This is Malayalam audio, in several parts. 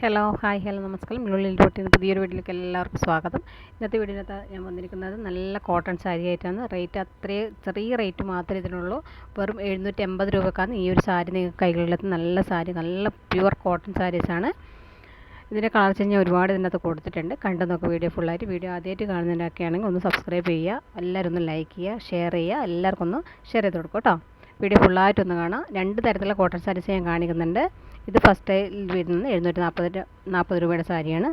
ഹലോ ഹായ് ഹലോ നമസ്കാരം. ലുള്ളിൽ റൊട്ടീന്ന് പുതിയൊരു വീട്ടിലേക്ക് എല്ലാവർക്കും സ്വാഗതം. ഇന്നത്തെ വീടിനകത്ത് ഞാൻ വന്നിരിക്കുന്നത് നല്ല കോട്ടൺ സാരി ആയിട്ടാണ്. റേറ്റ് അത്രയും ചെറിയ റേറ്റ് മാത്രമേ ഇതിനുള്ളൂ. വെറും എഴുന്നൂറ്റി എൺപത് രൂപക്കാണ് ഈ ഒരു സാരി നിങ്ങൾക്ക് കൈകളിലെത്ത്. നല്ല സാരി നല്ല പ്യുവർ കോട്ടൺ സാരീസാണ് ഇതിന്റെ കളർ ചേഞ്ച് ഒരുപാട് ഇതിനകത്ത് കൊടുത്തിട്ടുണ്ട്. കണ്ടു നോക്കുക വീഡിയോ ഫുള്ളായിട്ട് വീഡിയോ ആദ്യമായിട്ട് ആണെങ്കിൽ ഒന്ന് സബ്സ്ക്രൈബ് ചെയ്യുക. എല്ലാവരും ഒന്ന് ലൈക്ക് ചെയ്യുക ഷെയർ ചെയ്യുക. എല്ലാവർക്കും ഒന്ന് ഷെയർ ചെയ്ത് കൊടുക്കും കേട്ടോ. വീഡിയോ ഫുള്ളായിട്ടൊന്ന് കാണാം. രണ്ട് തരത്തിലുള്ള കോട്ടൺ സാരീസ് ഞാൻ കാണിക്കുന്നുണ്ട്. ഇത് ഫസ്റ്റ് വരുന്നത് എഴുന്നൂറ്റി നാൽപ്പത് നാൽപ്പത് രൂപയുടെ സാരിയാണ്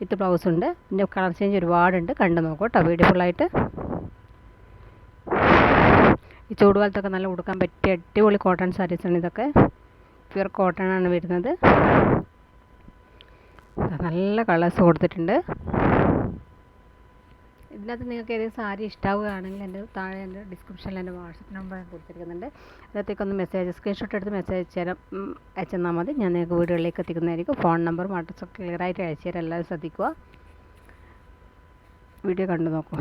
വിത്ത് ബ്ലൗസ് ഉണ്ട്. ഇതിന്റെ കളർ ചേഞ്ച് ഒരുപാടുണ്ട്. കണ്ടു നോക്കൂ കേട്ടോ വീഡിയോ ഫുള്ളായിട്ട് ഈ ചൂടുകാലത്തൊക്കെ നല്ല ഉടുക്കാൻ പറ്റിയ അടിപൊളി കോട്ടൺ സാരീസാണ് ഇതൊക്കെ. പ്യുർ കോട്ടൺ ആണ് വരുന്നത്. നല്ല കളേഴ്സ് കൊടുത്തിട്ടുണ്ട്. ഇതിനകത്ത് നിങ്ങൾക്ക് ഏതെങ്കിലും സാരി ഇഷ്ടാവുകയാണെങ്കിൽ എന്റെ താഴെ എന്റെ ഡിസ്ക്രിപ്ഷനിൽ എന്റെ വാട്സപ്പ് നമ്പർ കൊടുത്തിരിക്കുന്നുണ്ട്. അതിനകത്തേക്കൊന്ന് മെസ്സേജ് സ്ക്രീൻഷോട്ട് എടുത്ത് മെസ്സേജ് അയച്ചു തരാം അയച്ചു തന്നാൽ മതി. ഞാൻ നിങ്ങൾക്ക് വീടുകളിലേക്ക് എത്തിക്കുന്നതായിരിക്കും. ഫോൺ നമ്പർ വാട്സപ്പ് ക്ലിയറായിട്ട് അയച്ചു തരാം എല്ലാവരും ശ്രദ്ധിക്കുക. വീഡിയോ കണ്ടു നോക്കൂ.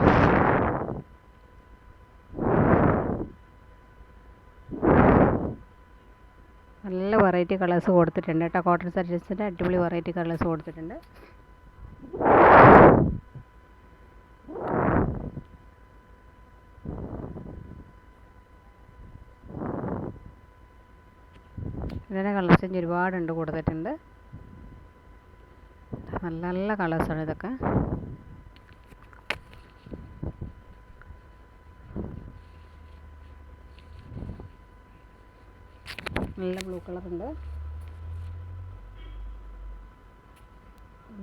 നല്ല വെറൈറ്റി കളേഴ്സ് കൊടുത്തിട്ടുണ്ട് കേട്ടോ. കോട്ടൺ സാരീസിന്റെ അടിപൊളി വെറൈറ്റി കളേഴ്സ് കൊടുത്തിട്ടുണ്ട്. ഇതിന്റെ കളർ ചേഞ്ച് ഒരുപാടുണ്ട് കൊടുത്തിട്ടുണ്ട് നല്ല നല്ല കളേഴ്സാണ് ഇതൊക്കെ. നല്ല ബ്ലൂ കളറുണ്ട്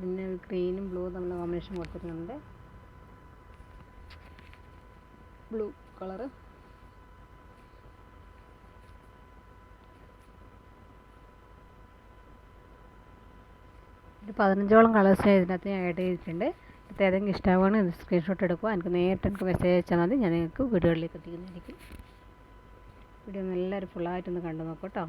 പിന്നെ ഗ്രീനും ബ്ലൂ നമ്മൾ കോമ്പിനേഷൻ കൊടുത്തിട്ടുണ്ട്. ബ്ലൂ കളറ് ഒരു പതിനഞ്ചോളം കളേഴ്സ് ഇതിനകത്ത് ഞാൻ ആഡ് ചെയ്തിട്ടുണ്ട്. ഇത് ഏതെങ്കിലും ഇഷ്ടമാണ് സ്ക്രീൻഷോട്ട് എടുക്കുക. എനിക്ക് നേരിട്ട് എനിക്ക് മെസ്സേജ് അയച്ചാൽ മതി. ഞാൻ നിങ്ങൾക്ക് വീടുകളിലേക്ക് എത്തിക്കുന്നതായിരിക്കും. വീഡിയോ നല്ലൊരു ഫുള്ളായിട്ടൊന്ന് കണ്ടു നോക്കൂ കേട്ടോ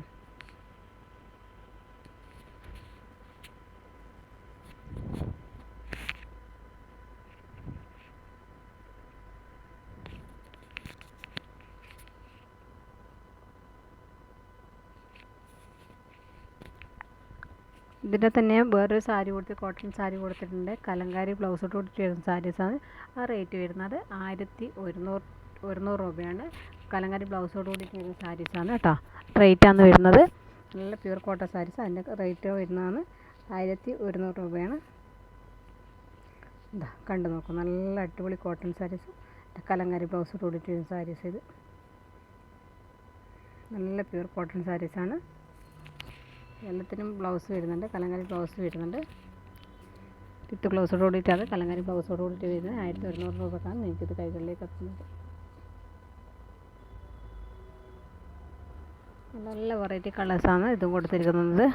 ഇതിന്റെ തന്നെ വേറൊരു സാരി കൊടുത്ത് കോട്ടൺ സാരി കൊടുത്തിട്ടുണ്ട്. കലങ്കാരി ബ്ലൗസോട് കൂടി വരുന്ന സാരീസാണ് ആ റേറ്റ് വരുന്നത് ആയിരത്തി ഒരുന്നൂറ് ഒരുന്നൂറ് രൂപയാണ്. കലങ്കാരി ബ്ലൗസോട് കൂടി വരുന്ന സാരീസാണ് കേട്ടോ. റേറ്റാണ് വരുന്നത്. നല്ല പ്യൂർ കോട്ടൺ സാരീസ്. അതിന്റെ റേറ്റ് വരുന്നതാണ് ആയിരത്തി ഒരുന്നൂറ് രൂപയാണ്. ഇതാ കണ്ടു നോക്കൂ. നല്ല അടിപൊളി കോട്ടൺ സാരീസ്. കലങ്കാരി ബ്ലൗസോട് കൂടിയിട്ട് വരുന്ന സാരീസ് ഇത്. നല്ല പ്യൂർ കോട്ടൺ സാരീസാണ് എല്ലാത്തിനും ബ്ലൗസ് വരുന്നുണ്ട് കലങ്കാരി ബ്ലൗസ് വരുന്നുണ്ട്. വിത്ത് ബ്ലൗസോട് കൂടിയിട്ടാണ് കലങ്കാരി ബ്ലൗസോട് കൂടിയിട്ട് വരുന്നത്. ആയിരത്തി ഒരുന്നൂറ് രൂപക്കാണ് എനിക്കിത് കൈകളിലേക്ക് എത്തുന്നത്. നല്ല വെറൈറ്റി കളേഴ്സാണ് ഇതും കൊടുത്തിരിക്കുന്നത്.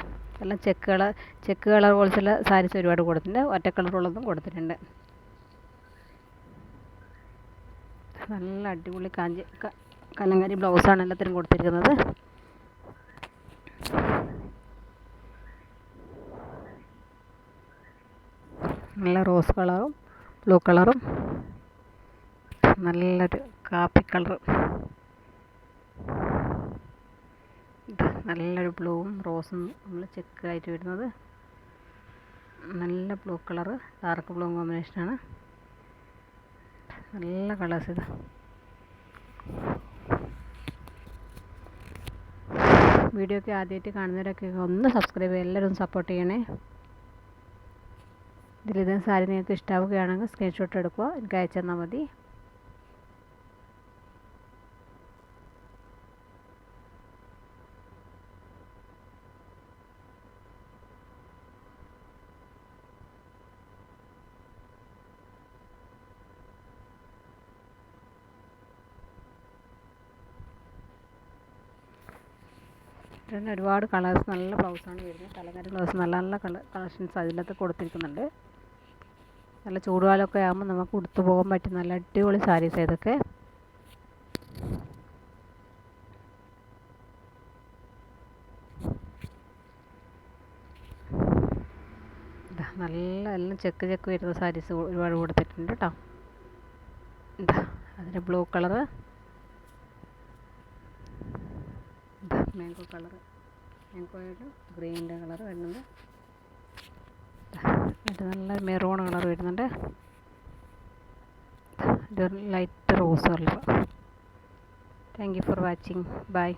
എല്ലാം ചെക്ക് കളർ ചെക്ക് കളർ പോലത്തെ സാരീസ് ഒരുപാട് കൊടുത്തിട്ടുണ്ട്. ഒറ്റ കളറുള്ളതും കൊടുത്തിട്ടുണ്ട്. നല്ല അടിപൊളി കാഞ്ചി കലങ്കാരി ബ്ലൗസാണ് എല്ലാത്തിനും കൊടുത്തിരിക്കുന്നത്. നല്ല റോസ് കളറും ബ്ലൂ കളറും നല്ലൊരു കാപ്പി കളർ നല്ലൊരു ബ്ലൂവും റോസും നമ്മൾ ചെക്കായിട്ട് വരുന്നത്. നല്ല ബ്ലൂ കളറ് ഡാർക്ക് ബ്ലൂ കോമ്പിനേഷനാണ് നല്ല കളേഴ്സ് ഇത്. വീഡിയോ ഒക്കെ ആദ്യമായിട്ട് കാണുന്നവരൊക്കെ ഒന്ന് സബ്സ്ക്രൈബ് എല്ലാവരും സപ്പോർട്ട് ചെയ്യണേ. ഇതിലിത് സാരി നിങ്ങൾക്ക് ഇഷ്ടാവുകയാണെങ്കിൽ സ്ക്രീൻഷോട്ട് എടുക്കുക. എനിക്ക് അയച്ചു തന്നാൽ മതി. ഒരുപാട് കളേഴ്സ് നല്ല ബ്ലൗസാണ് വരുന്നത്. കലങ്കരി ബ്ലൗസ് നല്ല നല്ല കളർ കളക്ഷൻസ് അതിനകത്ത് കൊടുത്തിരിക്കുന്നുണ്ട്. നല്ല ചൂടുകാലമൊക്കെ ആകുമ്പോൾ നമുക്ക് ഉടുത്തു പോകാൻ പറ്റും. നല്ല അടിപൊളി സാരീസ് ഇതൊക്കെ നല്ല എല്ലാം ചെക്ക് ചെക്ക് വരുന്ന സാരീസ് ഒരുപാട് കൊടുത്തിട്ടുണ്ട് കേട്ടോ. ഇതാ അതിന്റെ ബ്ലൂ കളറ്. Mango colour. മാംഗോയുടെ ഗ്രീനിന്റെ കളർ വരുന്നത്. നല്ല മെറൂൺ കളർ വരുന്നുണ്ട്. ഇതൊരു light rose colour. Thank you for watching bye